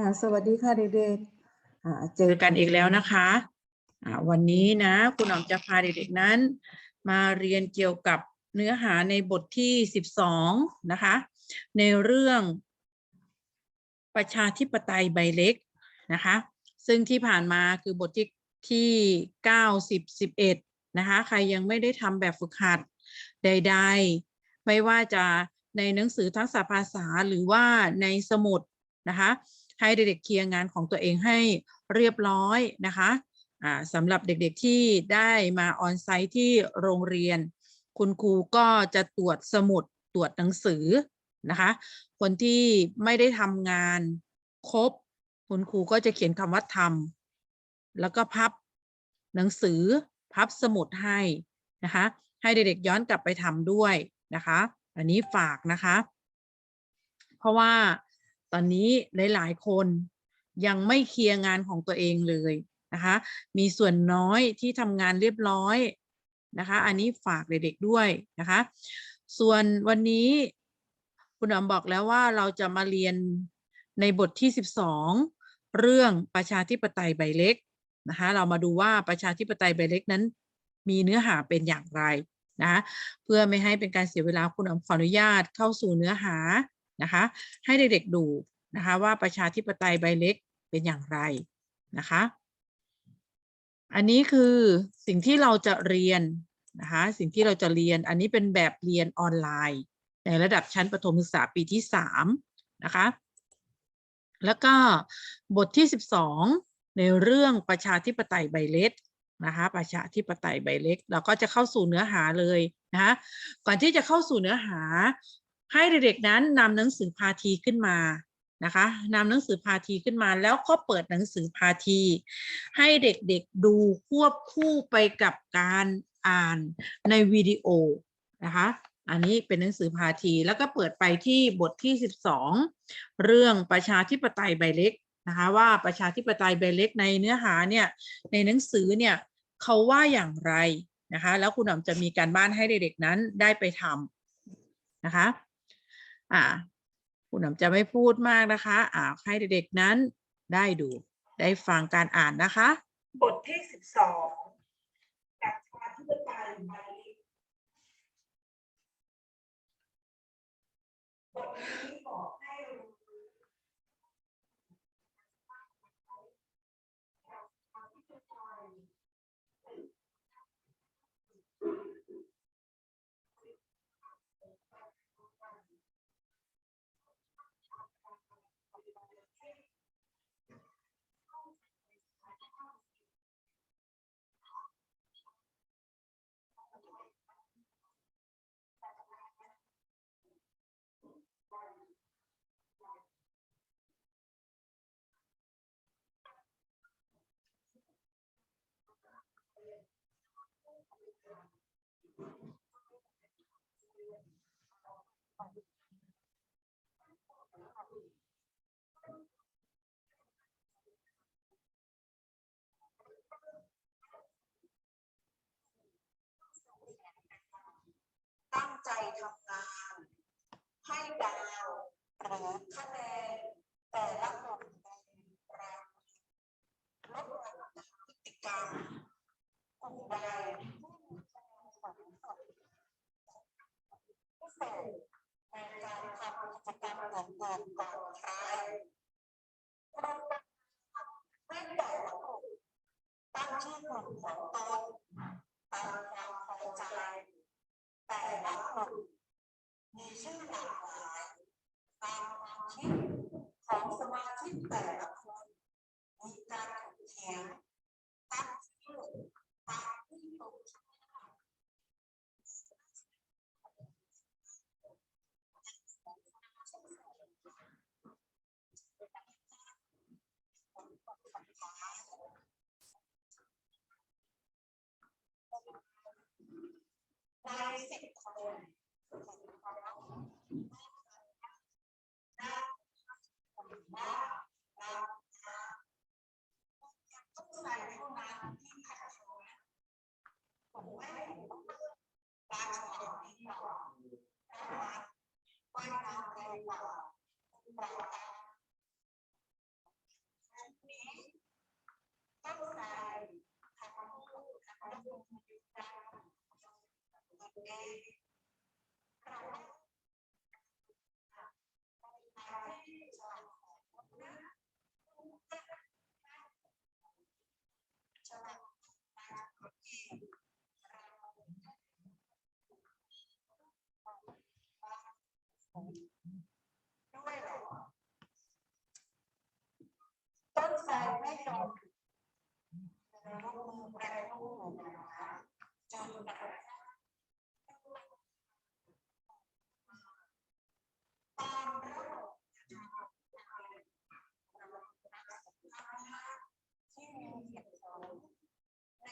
อ่าสวัสดีค่ะเด็กๆอ่าเจเจออกันอีกแล้วนะคะอ่าวันนี้นะคุณหนอมจะพาเด็กๆนั้น มาเรียนเกี่ยวกับเนื้อหาในบทที่สิบสองนะคะ ในเรื่อง ประชาธิปไตยใบเล็กนะคะ ซึ่งที่ผ่านมาคือบทที่ที่เก้าสิบสิบเอ็ดนะคะ ใครยังไม่ได้ทำแบบฝึกหัดใดๆ ไม่ว่าจะในหนังสือทักษะภาษาหรือว่าในสมุดนะคะ ให้เด็กๆเคลียร์งานของตัวเองให้เรียบร้อยนะคะสำหรับเด็กๆที่ได้มาออนไซต์ที่โรงเรียน คุณครูก็จะตรวจสมุดตรวจหนังสือนะคะ คนที่ไม่ได้ทำงานครบ คุณครูก็จะเขียนคำว่าทำแล้วก็พับหนังสือพับสมุดให้นะคะ ให้เด็กๆย้อนกลับไปทำด้วยนะคะ อันนี้ฝากนะคะ เพราะว่า ตอนนี้หลายๆ คนยังไม่เคลียร์งานของตัวเองเลยนะคะ มีส่วนน้อยที่ทำงานเรียบร้อยนะคะ อันนี้ฝากเด็กๆด้วยนะคะ ส่วนวันนี้คุณอ๋อมบอกแล้วว่าเราจะมาเรียนในบทที่ 12 เรื่องประชาธิปไตยใบเล็กนะคะ เรามาดูว่าประชาธิปไตยใบเล็กนั้น มีเนื้อหาเป็นอย่างไรนะะเพื่อไม่ให้เป็นการเสียเวลาคุณอ๋อมขออนุญาตเข้าสู่เนื้อหา นะคะ ให้เด็กๆดูนะคะว่าประชาธิปไตยใบเล็กเป็นอย่างไรนะคะ อันนี้คือสิ่งที่เราจะเรียนนะคะสิ่งที่เราจะเรียนอันนี้เป็นแบบเรียนออนไลน์ ในระดับชั้นประถมศึกษาปีที่สามนะคะแล้วก็บทที่สิบสองในเรื่องประชาธิปไตยใบเล็กนะคะประชาธิปไตยใบเล็ก เราก็จะเข้าสู่เนื้อหาเลยนะคะก่อนที่จะเข้าสู่เนื้อหา ให้เด็กๆนั้นนำหนังสือพาทีขึ้นมานะคะนำหนังสือพาทีขึ้นมา แล้วก็เปิดหนังสือพาที ให้เด็กๆดูควบคู่ไปกับการอ่านในวิดีโอนะคะอันนี้เป็นหนังสือพาทีแล้วก็เปิดไปที่บทที่ 12 เรื่องประชาธิปไตยใบเล็กนะคะว่าประชาธิปไตยใบเล็กในเนื้อหาเนี่ยในหนังสือเนี่ยเขาว่าอย่างไรนะคะแล้วคุณหนอมจะมีการบ้านให้เด็กๆนั้นได้ไปทำนะคะ อ่าคุณหนอมจะไม่พูดมากนะคะ อ่าให้เด็กๆนั้นได้ดูได้ฟังการอ่านนะคะ บทที่สิบสองประชาธิปไตยใบเล็กบทนี้บอกให้รู้ ตั้งใจทำงาน ให้ดาวหรือคะแนนแต่ละคนในรางลดระดับพฤติกรรมกลุ่มใดผู้มีคะแนนสูงสุด ในการทำกิจกรรมอื่นๆก่อนใครให้แต่ละกลุ่มตั้งชื่อกลุ่มของตนตามความพอใจแต่ละกลุ่มมีชื่อหลากหลายตามความคิดของสมาชิกแต่ละคน มีการถกเถียงตั้งชื่อตามที่ตรงชอบ ในสิบคนต้อ ele, para onde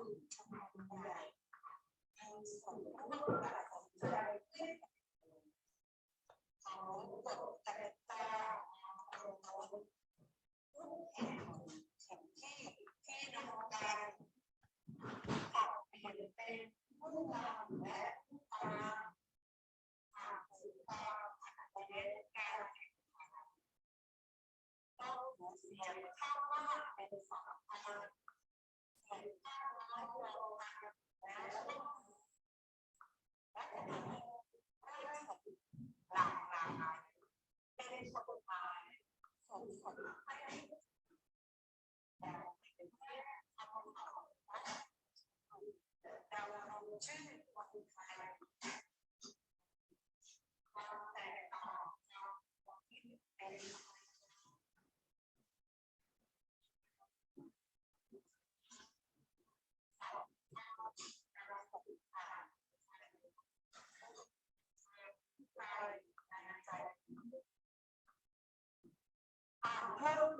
เขากดกระตาเขาลูกแข่งแข่งที่ที่นำการตัดเป็นผู้นำและผู้ตามหากสื่อตามอัตเดตการแข่งขันต้องเสียงข้างมากเป็นสองพัน เสียงข้างน้อยเราและต้องแติหลายเป็นกฎหมาเป็นแค่คำตอบและเราลงชื่อคนไทยความแตกต่างความคิดเป็น อ่าน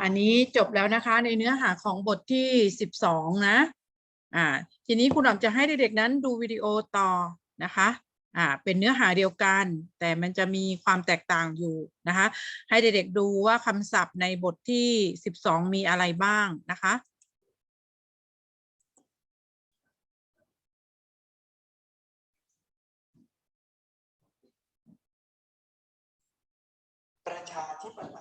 อันนี้จบแล้วนะคะในเนื้อหาของบทที่สิบสองนะ อ่า ทีนี้คุณหลอมจะให้เด็กๆนั้นดูวิดีโอต่อนะคะ อ่า เป็นเนื้อหาเดียวกัน แต่มันจะมีความแตกต่างอยู่นะคะ ให้เด็กๆดูว่าคำศัพท์ในบทที่สิบสองมีอะไรบ้างนะคะประชาธิปไต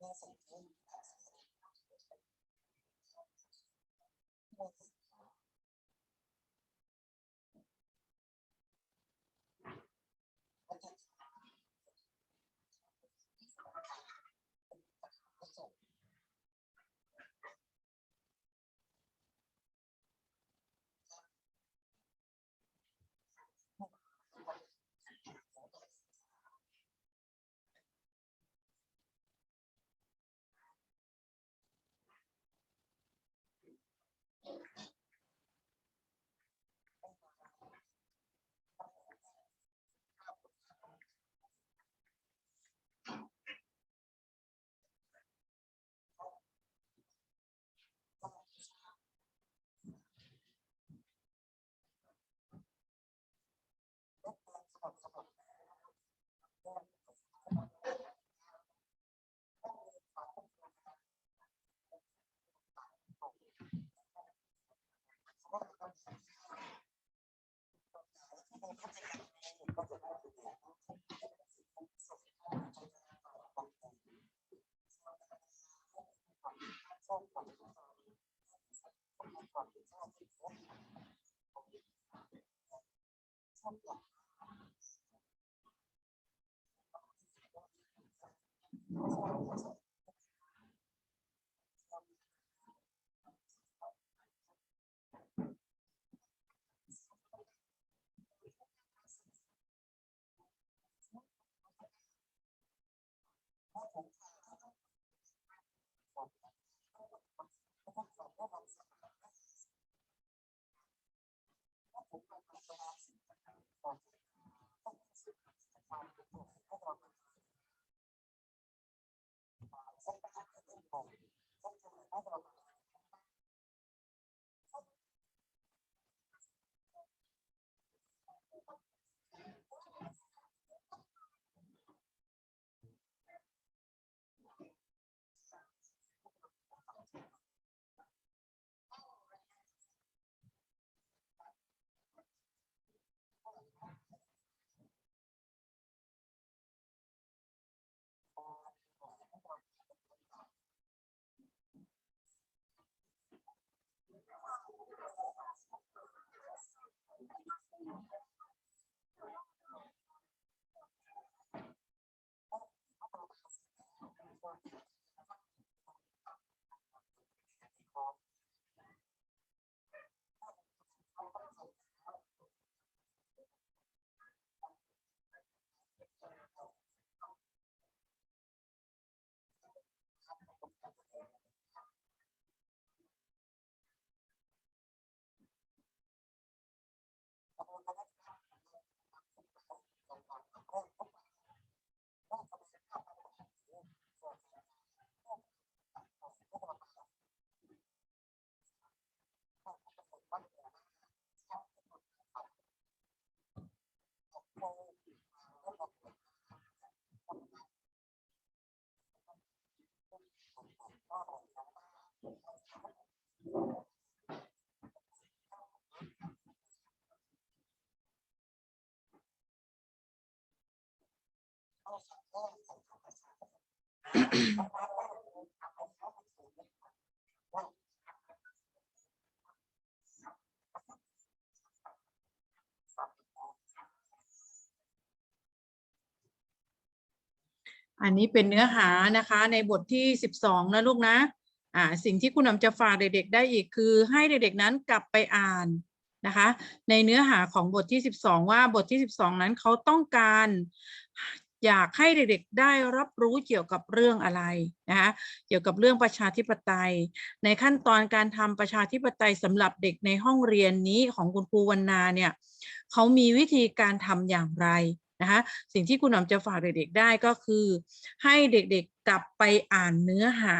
Yes, I did. không Thank you. อันนี้เป็นเนื้อหานะคะในบทที่สิบสองนะลูกนะ อ่าสิ่งที่คุณนำจะฝากเด็กๆได้อีกคือ ให้เด็กๆนั้นกลับไปอ่านนะคะ ในเนื้อหาของบทที่สิบสองว่าบทที่สิบสองนั้นเขาต้องการอยากให้เด็กๆได้รับรู้เกี่ยวกับเรื่องอะไรนะคะเกี่ยวกับเรื่องประชาธิปไตย ในขั้นตอนการทำประชาธิปไตยสำหรับเด็กในห้องเรียนนี้ของคุณครูวรรณาเนี่ยเขามีวิธีการทำอย่างไรนะคะสิ่งที่คุณหนอมจะฝากเด็กๆได้ก็คือ ให้เด็กๆกลับไปอ่านเนื้อหา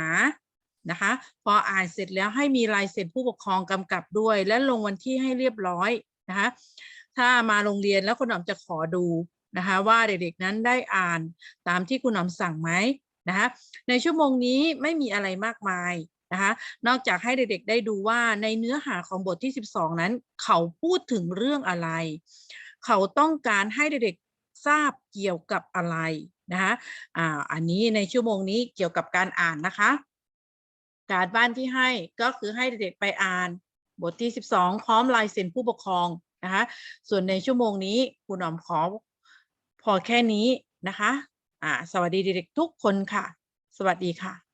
นะคะ พออ่านเสร็จแล้วให้มีลายเซ็นผู้ปกครองกำกับด้วย และลงวันที่ให้เรียบร้อยนะคะ ถ้ามาโรงเรียนแล้วคุณหนอมจะขอดูนะคะ ว่าเด็กๆนั้นได้อ่านตามที่คุณหนอมสั่งไหมนะคะ ในชั่วโมงนี้ไม่มีอะไรมากมายนะคะ นอกจากให้เด็กๆได้ดูว่าในเนื้อหาของบทที่ 12 นั้น เขาพูดถึงเรื่องอะไร เขาต้องการให้เด็กๆทราบเกี่ยวกับอะไรนะคะอ่าอันนี้ในชั่วโมงนี้เกี่ยวกับการอ่านนะคะ การบ้านที่ให้ก็คือให้เด็กไปอ่าน บทที่ 12 พร้อมลายเซ็นผู้ปกครองนะคะส่วนในชั่วโมงนี้คุณหนอมขอพอแค่นี้นะคะอ่าสวัสดีเด็กๆทุกคนค่ะ สวัสดีค่ะ